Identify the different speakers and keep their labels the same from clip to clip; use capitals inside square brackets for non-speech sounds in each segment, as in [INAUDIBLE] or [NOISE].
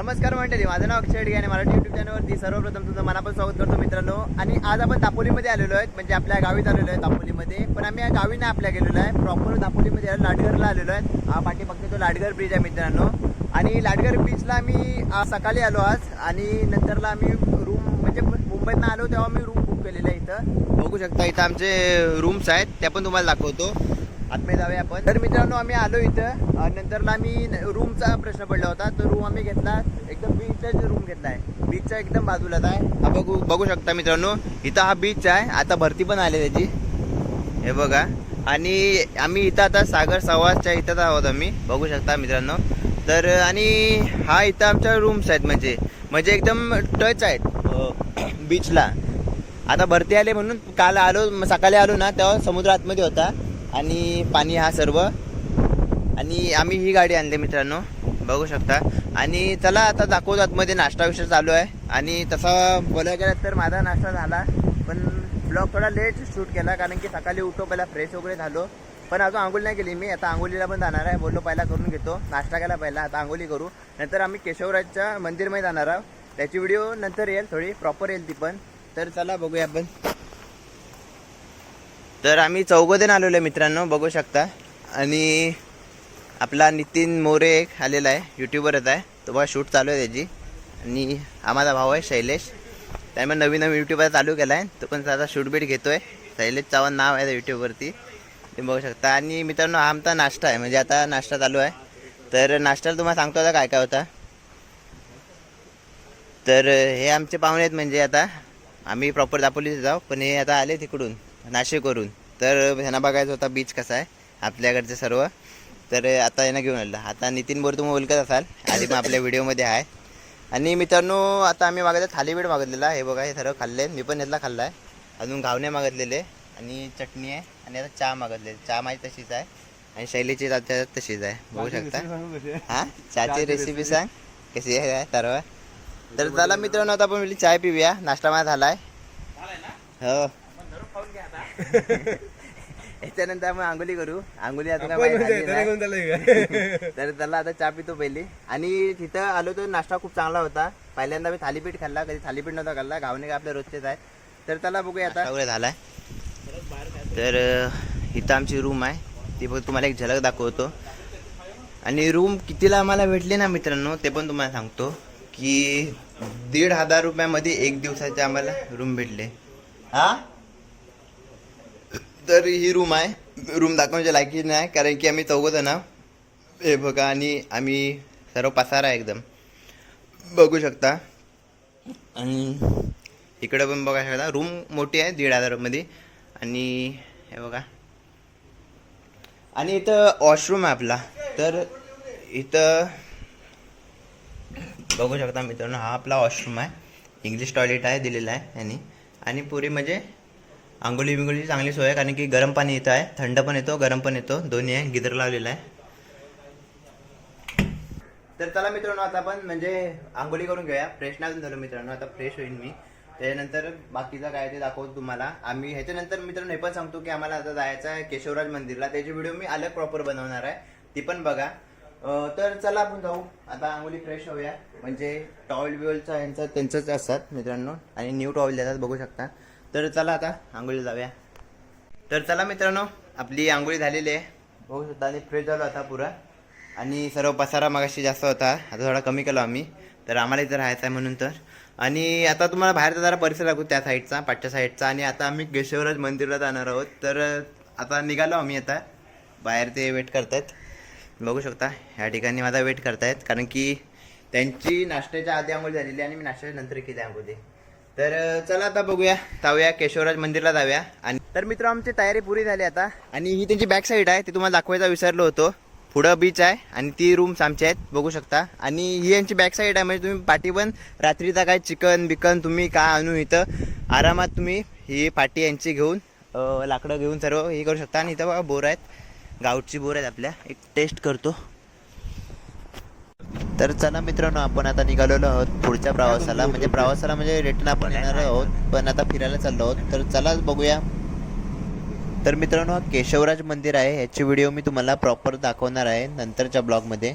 Speaker 1: नमस्कार मंडळी माझं नाव अक्षय अडगे आणि मराठी युट्यूब चॅनलवरती सर्वप्रथम तुमचं मनापासून स्वागत करतो मित्रांनो. आणि आज आपण दापोलीमध्ये आलेलो आहेत म्हणजे आपल्या गावीत आलेलो आहे दापोलीमध्ये. पण आम्ही या गावी नाही आपल्या गेलेलो आहे प्रॉपर दापोलीमध्ये लाडगरला आलेलो आहे. हा पाठी फक्त तो लाडगर ब्रिज आहे मित्रांनो. आणि लाडगर बीचला आम्ही आज सकाळी आलो आज आणि नंतरला आम्ही रूम म्हणजे मुंबईतनं आलो तेव्हा मी रूम बुक केलेलं आहे इथं. बघू शकता इथं आमचे रूम्स आहेत त्या पण तुम्हाला दाखवतो. आतमध्ये जाऊया आपण. तर मित्रांनो आम्ही आलो इथं. नंतर नंतरला आम्ही रूमचा प्रश्न पडला होता. तर रूम आम्ही घेतला. एकदम बीचचा रूम घेतला आहे. बीचचा एकदम बाजूलाच आहे. हा बघू बघू शकता मित्रांनो. इथं हा बीच आहे. आता भरती पण आली त्याची. हे बघा. आणि आम्ही इथं आता सागर सवासच्या इथंच आहोत आम्ही. बघू शकता मित्रांनो. तर आणि हा इथं आमच्या रूम्स आहेत म्हणजे. म्हणजे एकदम टच आहेत. बीचला [CLEARS THROAT] आता भरती आले म्हणून काल आलो सकाळी आलो ना तेव्हा समुद्र आतमध्ये होता. आणि पाणी हा सर्व. आणि आम्ही ही गाडी आणली मित्रांनो. बघू शकता. आणि चला आता दाखवतो आतमध्ये नाश्ता विषय चालू आहे. आणि तसा बोलायला गेलं तर माझा नाश्ता झाला. पण ब्लॉग थोडा लेट शूट केला कारण की सकाळी उठो पहिला फ्रेश वगैरे झालो. पण अजून आंघोळी नाही केली मी. आता आंघोळीला पण जाणार आहे. बोललो पहिला करून घेतो. नाश्ता केला पहिला. आता आंघोळी करू. नंतर आम्ही केशवराजच्या मंदिरमध्ये जाणार आहोत. त्याची व्हिडिओ नंतर येईल. थोडी प्रॉपर येईल ती पण. तर चला बघूया आपण. तर आम्ही चौघजण आलेलो आहे मित्रांनो बघू शकता. आणि आपला नितीन मोरे एक आलेला आहे यूट्यूबवरच आहे. तो बघा शूट चालू आहे त्याची. आणि आम्हाला भाऊ आहे शैलेश. त्यामुळे नवीन नवीन यूट्यूबवर चालू केला आहे तो पण त्याचा शूट बीट आहे शैलेश चव्हाण नाव आहे त्या यूट्यूबवरती ते बघू शकता. आणि मित्रांनो हा आमचा नाश्ता आहे. म्हणजे आता नाश्ता चालू आहे. तर नाश्त्याला तुम्हाला सांगतो आता काय काय होता. तर हे आमचे पाहुणे आहेत म्हणजे आता. आम्ही प्रॉपर दापोलीचे जाऊ. पण हे आता आले तिकडून. नाशिकवरून. तर ह्यांना बघायचं होता बीच कसा आहे आपल्याकडचे सर्व. तर आता यांना घेऊन आलं. आता नितीन बोर तुम्ही ओळखत असाल. आधी मग आपल्या व्हिडिओमध्ये आहे. आणि मित्रांनो आता आम्ही मागितलं थालीपीठ मागितलेला हे बघा हे सर्व खाल्ले मी पण यातला खाल्ला आहे. अजून घावणे मागितलेले आणि चटणी आहे. आणि आता चहा मागितले चहा माझी तशीच आहे. आणि शैलीची तशीच आहे. बघू शकता. हा? चहाची रेसिपी सांग. कशी आहे काय? सर्व तर चला मित्रांनो आता आपण चाय पिऊया. नाश्ता माझा झालाय. हो. [LAUGHS] याच्यानंतर मग आंघोळी करू. आंघोळी आता काय माहिती झाली नाही. [LAUGHS] तर त्याला आता चहा पितो पहिली. आणि तिथं आलो तर नाश्ता खूप चांगला होता. पहिल्यांदा मी थालीपीठ खाल्ला कधी थालीपीठ नव्हता खाल्ला. गावने काय आपल्या रोजचेच आहे. तर त्याला बघूया आता. वगैरे झालाय. तर अं, इथं आमची रूम आहे. ती बघ तुम्हाला एक झलक दाखवतो. आणि रूम कितीला आम्हाला भेटली ना मित्रांनो ते पण तुम्हाला सांगतो. की दीड हजार रुपयामध्ये एक दिवसाचे आम्हाला रूम भेटले. हा? तर ही रूम आहे. रूम दाखवण्याच्या लायकी नाही कारण की आम्ही चौघं जण. आहोत. हे बघा आणि आम्ही सर्व पसारा आहे एकदम. बघू शकता. आणि इकडं पण बघा शकता रूम मोठी आहे दीड हजारमध्ये. आणि हे बघा. आणि इथं वॉशरूम आहे आपला. तर इथं बघू शकता मित्रांनो हा आपला वॉशरूम आहे. इंग्लिश टॉयलेट आहे दिलेला आहे यांनी. आणि पुरी म्हणजे आंघोळी बिंगोळीची चांगली सोय आहे कारण की गरम पाणी येतं आहे थंड पण येतो गरम पण येतो. दोन्ही आहे गिजर लावलेला आहे. तर चला मित्रांनो आता आपण म्हणजे आंघोळी करून घेऊया. फ्रेश नाही झालो मित्रांनो आता फ्रेश होईन मी. त्याच्यानंतर बाकीचं काय ते दाखवतो तुम्हाला. आम्ही ह्याच्यानंतर मित्रांनो हे पण सांगतो की आम्हाला आता जायचं आहे केशवराज मंदिरला. त्याची व्हिडिओ मी अलग प्रॉपर बनवणार आहे. ती पण बघा. तर चला आपण जाऊ. आता आंघोळी फ्रेश होऊया. म्हणजे टॉवेल बिवेलचा यांचा त्यांचंच असतात मित्रांनो. आणि न्यू टॉवेल देतात बघू शकता. तर चला आता आंघोळीला जाऊया. तर चला मित्रांनो आपली आंघोळी झालेली आहे. बघू शकता आणि फ्रेश झालो आता पुरा. आणि सर्व पसारा मागाशी जास्त होता आता थोडा कमी केला आम्ही. तर आम्हाला इथं राहायचं आहे म्हणून तर. आणि आता तुम्हाला बाहेरचा जरा परिसर लागू त्या साईडचा पाठच्या साईडचा आणि आता आम्ही केशवराज मंदिरला जाणार आहोत. तर आता निघालो आम्ही आता. बाहेर ते वेट करतायत. बघू शकता ह्या ठिकाणी माझा वेट करतायत. कारण की त्यांची नाश्त्याच्या आधी आंघोळ झालेली आणि मी नाश्त्याच्या नंतर केली आंघोळी तर चला आता बघूया. जाऊया केशवराज मंदिरला जाऊया. आणि तर मित्र आमची तयारी पुरी झाली आता. आणि ही त्यांची बॅक साईड आहे ती तुम्हाला दाखवायचा विसरलो होतो. पुढं बीच आहे आणि ती रूम्स आमच्या आहेत बघू शकता. आणि ही यांची बॅक साईड आहे म्हणजे तुम्ही पाठी पण रात्रीचा काय चिकन बिकन तुम्ही काय आणू इथं? आरामात तुम्ही ही पाटी यांची घेऊन लाकडं घेऊन सर्व हे करू शकता. आणि इथं बघा बोर आहेत. गावची बोर आहेत आपल्या. एक टेस्ट करतो. तर चला मित्रांनो आपण आता निघालेलो आहोत पुढच्या प्रवासाला. म्हणजे प्रवासाला म्हणजे रिटर्न आपण येणार आहोत पण आता फिरायला चाललो आहोत. तर चला बघूया. तर मित्रांनो हा केशवराज मंदिर आहे. ह्याची व्हिडिओ मी तुम्हाला प्रॉपर दाखवणार आहे नंतरच्या ब्लॉगमध्ये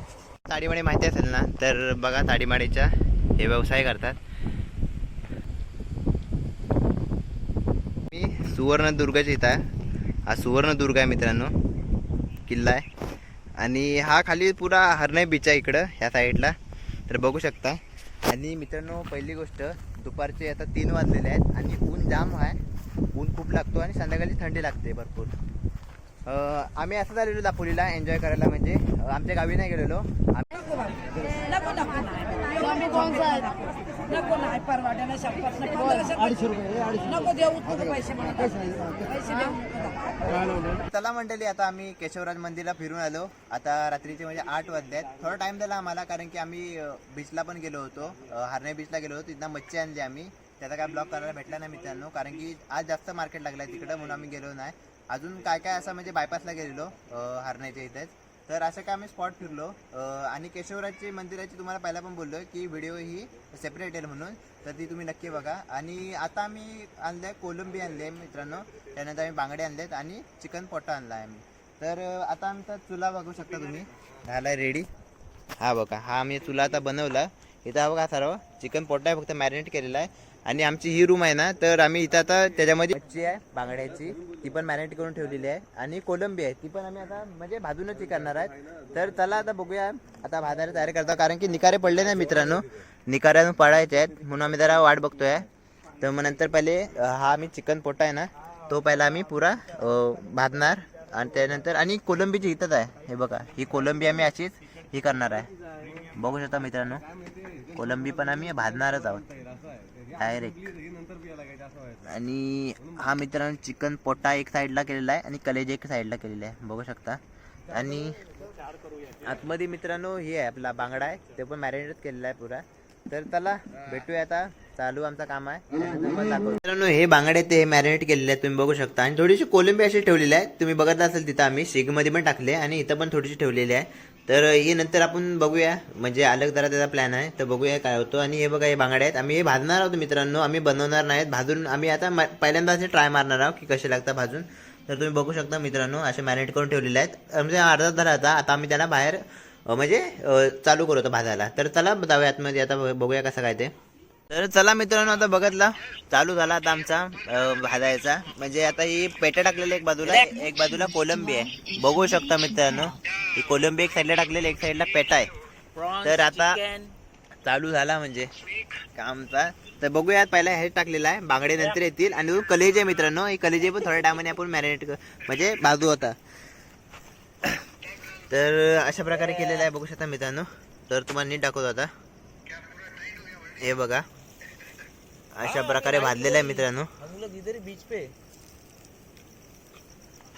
Speaker 1: ताडीमाडी माहिती असेल ना तर बघा ताडीमाडीच्या हे व्यवसाय करतात. मी सुवर्णदुर्गच्या इथं आहे. हा सुवर्णदुर्ग आहे मित्रांनो. किल्ला आहे. आणि हा खाली पुरा हरणे बीच आहे इकडं ह्या साईडला तर बघू शकता. आणि मित्रांनो पहिली गोष्ट दुपारचे आता तीन वाजलेले आहेत आणि ऊन जाम आहे. ऊन खूप लागतो आणि संध्याकाळी थंडी लागते भरपूर. आम्ही असं झालेलो दापोलीला एन्जॉय करायला म्हणजे आमच्या गावी नाही गेलेलो. आम्ही
Speaker 2: नको नाही नको नाही देऊ तुझे पैसे मला. पैसे देऊ.
Speaker 1: चला मंडळी आता आम्ही केशवराज मंदिरला फिरून आलो. आता रात्रीचे म्हणजे आठ वाजले आहेत. थोडा टाइम झाला आम्हाला कारण की आम्ही बीचला पण गेलो होतो. हारणे बीचला गेलो होतो. तिथं मच्छी आणली आम्ही. त्याचा काय ब्लॉक करायला भेटला नाही मित्रांनो कारण की आज जास्त मार्केट लागलं आहे तिकडं म्हणून आम्ही गेलो नाही. अजून काय काय असं म्हणजे बायपासला गेलेलो हारण्याच्या इथेच. तर असं काय आम्ही स्पॉट फिरलो. आणि केशवराजची मंदिराची तुम्हाला पहिला पण बोललो की व्हिडिओ ही सेपरेट येईल म्हणून. तर ती तुम्ही नक्की बघा. आणि आता आम्ही आहे कोलंबी आणले मित्रांनो. त्यानंतर आम्ही बांगडे आणलेत आणि चिकन पोटा आणला आहे आम्ही. तर आता आमचा चुला बघू शकता तुम्ही. झाला रेडी हा बघा हा आम्ही चुला आता बनवला. इथं हा बघा सर्व चिकन पोटा आहे फक्त मॅरिनेट केलेला आहे. आणि आमची ही रूम आहे ना तर आम्ही इथं आता त्याच्यामध्ये मच्छी आहे बांगड्याची. ती पण मॅरिनेट करून ठेवलेली आहे. आणि कोलंबी आहे. ती पण आम्ही आता म्हणजे भाजूनच ही करणार आहेत तर चला आता बघूया. आता भाजायला तयारी करतो. कारण की निकारे पडले नाही मित्रांनो. निकाऱ्यानं पडायचे आहेत. म्हणून आम्ही जरा वाट बघतोय. तर मग नंतर पहिले हा आम्ही चिकन पोटा आहे ना तो पहिला आम्ही पुरा भाजणार. आणि त्यानंतर आणि कोलंबीची इथंच आहे. हे बघा ही कोलंबी आम्ही अशीच ही करणार आहे. बघू शकता मित्रांनो. कोलंबी पण आम्ही भाजणारच आहोत. डायरेक्ट आणि हा मित्रांनो चिकन पोटा एक साईडला केलेला आहे आणि कलेज एक साईडला केलेला आहे बघू शकता. आणि आतमध्ये मित्रांनो हे आहे आपला बांगडा आहे ते पण मॅरिनेट केलेला आहे पुरा. तर चला भेटूया आता. चालू आमचं काम आहे. मित्रांनो हे बांगडे ते मॅरिनेट केलेले आहेत तुम्ही बघू शकता. आणि थोडीशी कोलंबी अशी ठेवलेली आहे तुम्ही बघत असेल तिथं आम्ही. शेगमध्ये पण टाकले आणि इथं पण थोडीशी ठेवलेली आहे. तर हे नंतर आपण बघूया. म्हणजे अलग जरा त्याचा प्लॅन आहे. तर बघूया काय होतो. आणि हे बघा हे बांगडे आहेत. आम्ही हे भाजणार आहोत मित्रांनो. आम्ही बनवणार नाहीत. भाजून आम्ही आता मा- पहिल्यांदा असे ट्राय मारणार आहोत की कसे लागतात भाजून. तर तुम्ही बघू शकता मित्रांनो असे मॅरिनेट करून ठेवलेले आहेत. म्हणजे अर्धा झाला. आता आता आम्ही त्याला बाहेर म्हणजे चालू करू भाजायला. तर चला जाऊया आतमध्ये. आता बघूया कसं काय ते. तर चला मित्रांनो आता बघतला. चालू झाला आता आमचा भाजायचा. म्हणजे आता ही पेट्या टाकलेली एक बाजूला एक बाजूला कोलंबी आहे. बघू शकता मित्रांनो ही कोलंबी एक साईडला टाकलेली एक साईडला पेटा आहे. तर आता चालू झाला म्हणजे कामचा. तर बघूया पहिला हे टाकलेला आहे बांगडे नंतर येतील. आणि कलेजे मित्रांनो ही कलेजे पण थोड्या टायमाने आपण मॅरिनेट म्हणजे बाजू होता तर अशा प्रकारे केलेलं आहे बघू शकता मित्रांनो. तर तुम्हाला नीट दाखवतो आता. हे बघा. अशा प्रकारे भाजलेलं आहे मित्रांनो.
Speaker 3: बीच पे.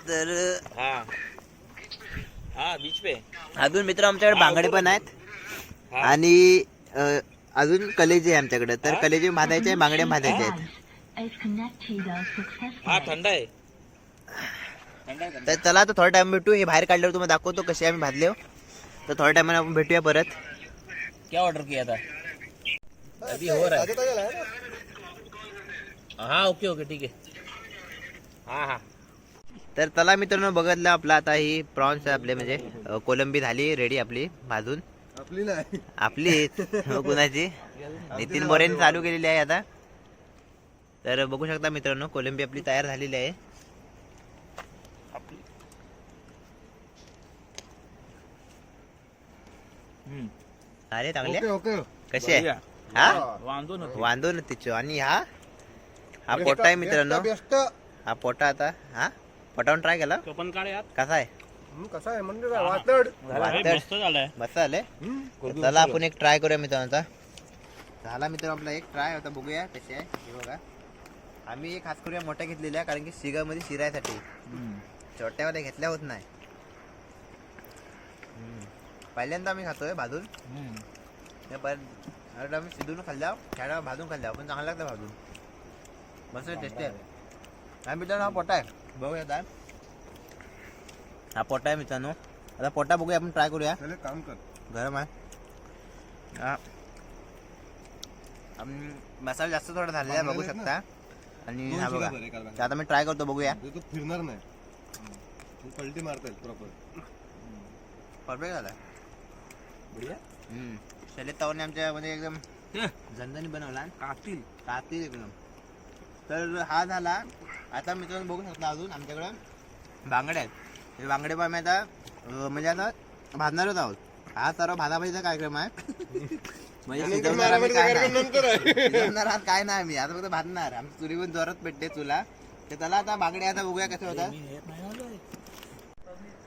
Speaker 1: तर
Speaker 3: हाँ. हाँ बीच पे.
Speaker 1: अजून मित्र आमच्याकडे बांगडे पण आहेत. आणि अजून कलेजे आहे आमच्याकडे. तर कलेजे भाजायचे आहे बांगडे भाजायचे आहेत.
Speaker 4: is connected successfully.
Speaker 3: हाँ ठंडा है ठंडा है
Speaker 1: तर चला आता थोडा टाइम भेटू. हे बाहेर काढल्यावर तुम्हाला दाखवतो कसे आम्ही भाजले हो. तर थोड्या टायमाने आपण भेटूया परत.
Speaker 3: क्या ऑर्डर किया था? अभी हो रहा है। हाँ ओके ओके ठीक है। हाँ हाँ।
Speaker 1: तर चला मित्रांनो बघितलं आपलं आता ही प्रॉन्स आपले म्हणजे अ, कोलंबी झाली रेडी आपली भाजून.
Speaker 5: आपली नाही.
Speaker 1: आपली हो, कुणाची? नितीन मोरेने चालू केलेली आहे आता. तर बघू शकता मित्रांनो कोलंबी आपली तयार झालेली आहे.
Speaker 3: हम्म.
Speaker 1: अरे चांगले
Speaker 5: ओके ओके
Speaker 1: कसे आहे? हा?
Speaker 3: वांदो नको
Speaker 1: वांदो ना तिcho आणि हा? हा पोटा आहे मित्रांनो.
Speaker 5: बेस्ट.
Speaker 1: हा पोटा आता. हा? पोटावून ट्राय केला?
Speaker 3: पण काढ यार
Speaker 1: कसा आहे?
Speaker 5: कसा आहे? म्हणजे काय वातड.
Speaker 1: वातड.
Speaker 3: मस्त झालाय.
Speaker 1: मस्त आले चला आपण एक ट्राय करूया मित्रांनो आता. झाला मित्र आपला एक ट्राय होता बघूया कशी आहे. हे बघा. आम्ही एक खास करूया मोठ्या घेतलेल्या कारण की शिगामध्ये शिरायसाठी. छोट्यावाल्या घेतल्या होत नाही. हम्म. पहिल्यांदा आम्ही खातोय भाजून. अरे आम्ही शिजून खाल्ल्या खेळा भाजून खाल्ल्या पण चांगला लागतं भाजून. मस्त टेस्टी आहे. हा मित्रांनो हा पोटा आहे. बघूया आता. हा पोटा आहे मित्रांनो. आता पोटा बघूया आपण ट्राय करूया.
Speaker 5: चले काम कर.
Speaker 1: गरम आहे. हा. आम- मसाला जास्त थोडा झालेला आहे बघू शकता. आणि हा बघा. आता मी ट्राय करतो बघूया.
Speaker 5: फिरणार नाही. तू पलटी मारता येईल प्रॉपर
Speaker 1: परफेक्ट झाला. हम्म. शैलेश चव्हाण आमच्या एकदम झणझणी बनवला.
Speaker 3: कातील.
Speaker 1: कातील एकदम. तर हा झाला. आता मित्रांनो बघू शकता अजून आमच्याकडं बांगडे आहेत. हे बांगडे पण आम्ही आता म्हणजे आता भाजणारच आहोत. हा सर्व भाजाभाजीचा कार्यक्रम आहे. म्हणजे काय नाही. आम्ही. आता फक्त भाजणार. आमची चुरी पण जोरात पेटते चुला तर त्याला आता बांगडे आता बघूया कसे होतात.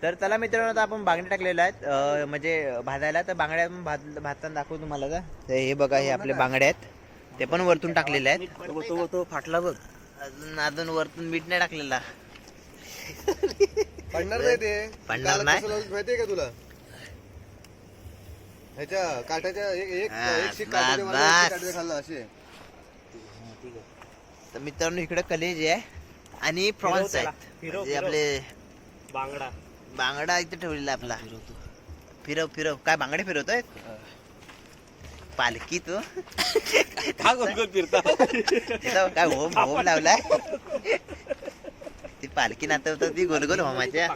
Speaker 1: तर त्याला मित्रांनो आता आपण बांगडे टाकलेले आहेत. म्हणजे भाजायला. तर बांगड्या आपण भाज भाजताना दाखवू तुम्हाला तर हे बघा हे आपले बांगडे आहेत. ते पण वरतून टाकलेले आहेत.
Speaker 3: तो तो तो फाटला बघ.
Speaker 1: अजून अजून वरतून मीठ नाही टाकलेला.
Speaker 5: पडणार नाही ते.
Speaker 1: पडणार नाही?
Speaker 5: माहितीये का तुला? ह्याच्या काट्याच्या एक शीट काट्याच्या खाल्ला आहे.
Speaker 1: तर मित्रांनो इकडे कलेज आहे आणि प्रॉन्स आहेत. म्हणजे. आपले
Speaker 3: बांगडा.
Speaker 1: बांगडा इथे ठेवलेला आपला. फिरव फिरव. काय बांगडे फिरवतोय? पालखी तू.
Speaker 3: का गोल गोल फिरता?
Speaker 1: तिथं काय होम होम लावलाय? ती पालखी नाचवत ती गोल गोल होमाच्या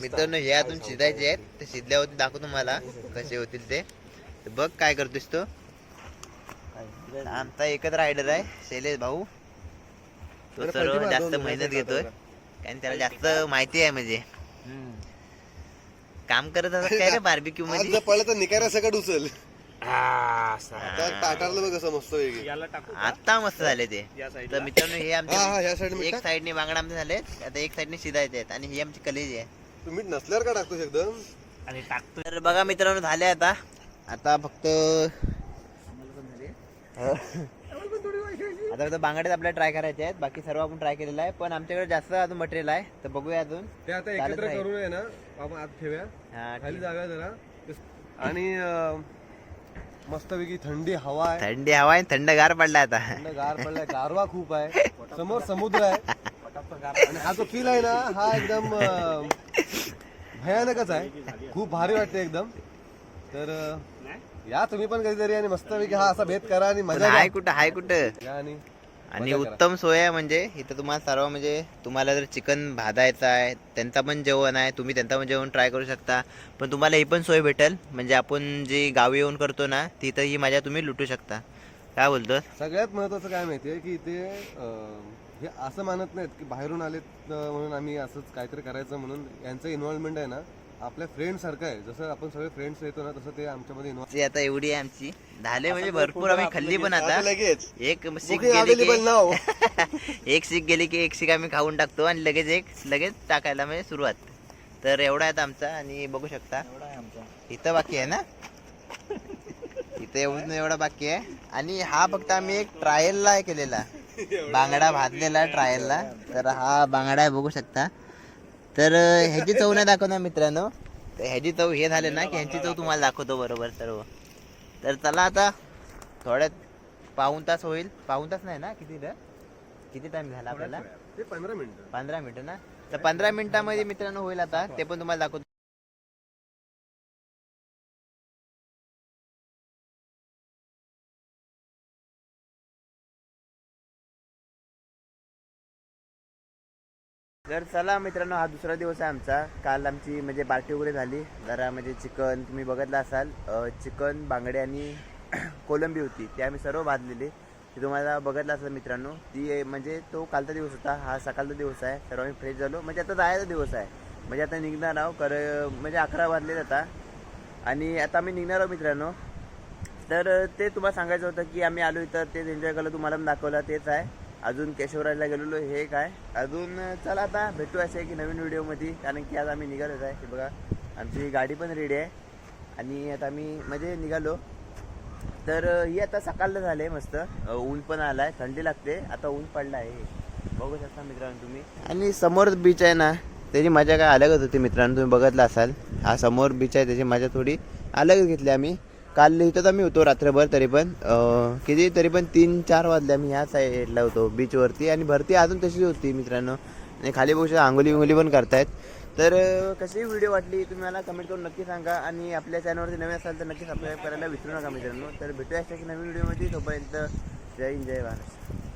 Speaker 1: मित्रांनो हे अजून शिजायचे आहेत. ते शिजल्यावरती दाखवतो तुम्हाला कसे होतील ते. बघ काय करतोस तो. आमचा एकच रायडर आहे शैलेश भाऊ. तो सर्व जास्त मेहनत घेतोय.
Speaker 5: दाखव
Speaker 1: कारण त्याला जास्त माहिती आहे म्हणजे. काम करत असत काय रे बार्बिक्यू
Speaker 5: आज
Speaker 1: मध्ये?
Speaker 5: जर पडलं तर निकाऱ्या सकट उचल
Speaker 3: हा,
Speaker 5: आता ताटारलं बघ कसं मस्त वेगळी
Speaker 3: याला टाकू का?
Speaker 1: आता मस्त झाले ते.
Speaker 3: या
Speaker 1: तर मित्रांनो हे
Speaker 5: हा हा
Speaker 1: आमचे
Speaker 5: ह्या साईड मीठ
Speaker 1: एक
Speaker 5: टाक.
Speaker 1: साईडने बांगडा आमचे झाले आता एक साईडने शिजायचे आहेत आणि ही आमची कलेज आहे.
Speaker 5: तू मीठ नसल्यावर का टाकतोस एकदम?
Speaker 3: आणि टाकतो
Speaker 1: तर बघा मित्रांनो झाले आता. आता फक्त आता फक्त बांगडेच आपल्याला ट्राय करायचे आहेत. बाकी सर्व आपण ट्राय केलेलं आहे. पण आमच्याकडे जास्त अजून मटेरियल आहे. तर बघूया अजून.
Speaker 5: ते आता
Speaker 1: चालत
Speaker 5: एकत्र
Speaker 1: राहील.
Speaker 5: करून आहे ना. आपण आत ठेवूया.
Speaker 1: हा,
Speaker 5: खाली. जागा जरा. आणि अं, मस्तपैकी थंडी हवा आहे.
Speaker 1: थंडी हवा आहे थंडगार पडला आता.
Speaker 5: थंड गार पडलाय. गारवा खूप आहे. समोर समुद्र आहे. आणि हा जो फील आहे ना हा एकदम अं, भयानकच आहे. खूप भारी वाटते एकदम. तर अं, या तुम्ही पण कधीतरी आणि मस्तपैकी हा असा भेद करा आणि
Speaker 1: पण
Speaker 5: मजा
Speaker 1: हाय
Speaker 5: घ्या.
Speaker 1: कुठं हाय कुठं?
Speaker 5: या आणि
Speaker 1: आणि
Speaker 5: मजा करा.
Speaker 1: उत्तम सोय आहे म्हणजे इथं तुम्हाला सर्व म्हणजे तुम्हाला जर चिकन भाजायचं आहे त्यांचा पण जेवण आहे तुम्ही त्यांचा पण जेवण ट्राय करू शकता. पण तुम्हाला ही पण सोय भेटेल. म्हणजे आपण जी गावी येऊन करतो ना तिथं ही मजा तुम्ही लुटू शकता. काय बोलतो
Speaker 5: सगळ्यात महत्वाचं काय माहितीये की इथे अं, हे असं मानत नाहीत की बाहेरून आलेत अं, म्हणून आम्ही असंच काहीतरी करायचं म्हणून यांचं इन्व्हॉल्वमेंट आहे ना आपल्या फ्रेंड सारखं आहे. जसं आपण सगळे फ्रेंड्स येतो ना तसं ते आमच्यामध्ये इन्व्हॉल्व
Speaker 1: ती आता एवढी आहे आमची. झाले म्हणजे भरपूर आम्ही खाल्ली पण आता.
Speaker 5: लगेच.
Speaker 1: एक सीख गेली की. [LAUGHS] एक सीख गेली की एक सीख आम्ही खाऊन टाकतो आणि लगेच एक लगेच टाकायला म्हणजे सुरुवात. तर एवढा आहे आता आमचा आणि बघू शकता. इथं बाकी आहे ना? इथं एवढं एवढा बाकी आहे. आणि हा फक्त आम्ही एक ट्रायलला केलेला. [LAUGHS] बांगडा भाजलेला ट्रायलला तर हा बांगडा आहे बघू शकता. तर ह्याची चव नाही दाखवणार मित्रांनो. तर ह्याची चव हे झाले ना की ह्याची चव तुम्हाला दाखवतो बरोबर सर्व. तर चला आता थोड्यात पाऊन तास होईल. पाऊन तास नाही ना? किती रे? किती टाइम झाला आपल्याला?
Speaker 5: पंधरा मिनिटं.
Speaker 1: पंधरा मिनिटं ना? तर पंधरा मिनिटामध्ये मित्रांनो होईल आता. ते पण तुम्हाला दाखवतो. तर चला मित्रांनो हा दुसरा दिवस आहे आमचा. काल आमची म्हणजे पार्टी वगैरे झाली. जरा म्हणजे चिकन तुम्ही बघितलं असाल. चिकन बांगडे आणि [CLEARS THROAT] कोलंबी होती. ती आम्ही सर्व भाजलेली. ती तुम्हाला बघितलं असेल मित्रांनो. ती म्हणजे तो कालचा दिवस होता. हा सकाळचा दिवस आहे. सर्व आम्ही फ्रेश झालो. म्हणजे आता जायचा दिवस आहे. म्हणजे आता निघणार आहो कर म्हणजे अकरा वाजलेत आता. आणि आता आम्ही निघणार आहोत मित्रांनो. तर ते तुम्हाला सांगायचं होतं की आम्ही आलो इथं तेच एन्जॉय केलं तुम्हाला दाखवलं. तेच आहे. अजून केशवराजला गेलेलो हे काय? अजून चला आता भेटू असे की नवीन व्हिडिओमध्ये कारण की आज आम्ही निघालोच आहे हे बघा. आमची गाडी पण रेडी आहे. आणि आता आम्ही म्हणजे निघालो. तर ही आता सकाळला झाले मस्त. ऊन पण आलाय थंडी लागते. आता ऊन पडला आहे. बघू शकता मित्रांनो तुम्ही. आणि समोर बीच आहे ना त्याची मजा काय अलगच होती मित्रांनो तुम्ही बघितलं असाल. हा समोर बीच आहे त्याची मजा थोडी अलगच घेतली आम्ही. काल इथंच आम्ही होतो रात्रभर तरी पण किती तरी पण तीन चार वाजले मी ह्या साईडला होतो बीचवरती आणि भरती अजून तशीच होती मित्रांनो. आणि खाली बघू आंघोली विंगोली पण करतायत. तर कशी व्हिडिओ वाटली तुम्ही मला कमेंट करून नक्की सांगा. आणि आपल्या चॅनलवरती नवीन असाल तर नक्की सबस्क्राईब करायला विसरू नका मित्रांनो. तर भेटूया अशा की नवीन व्हिडिओमध्ये तोपर्यंत जय हिंद जय महाराष्ट्र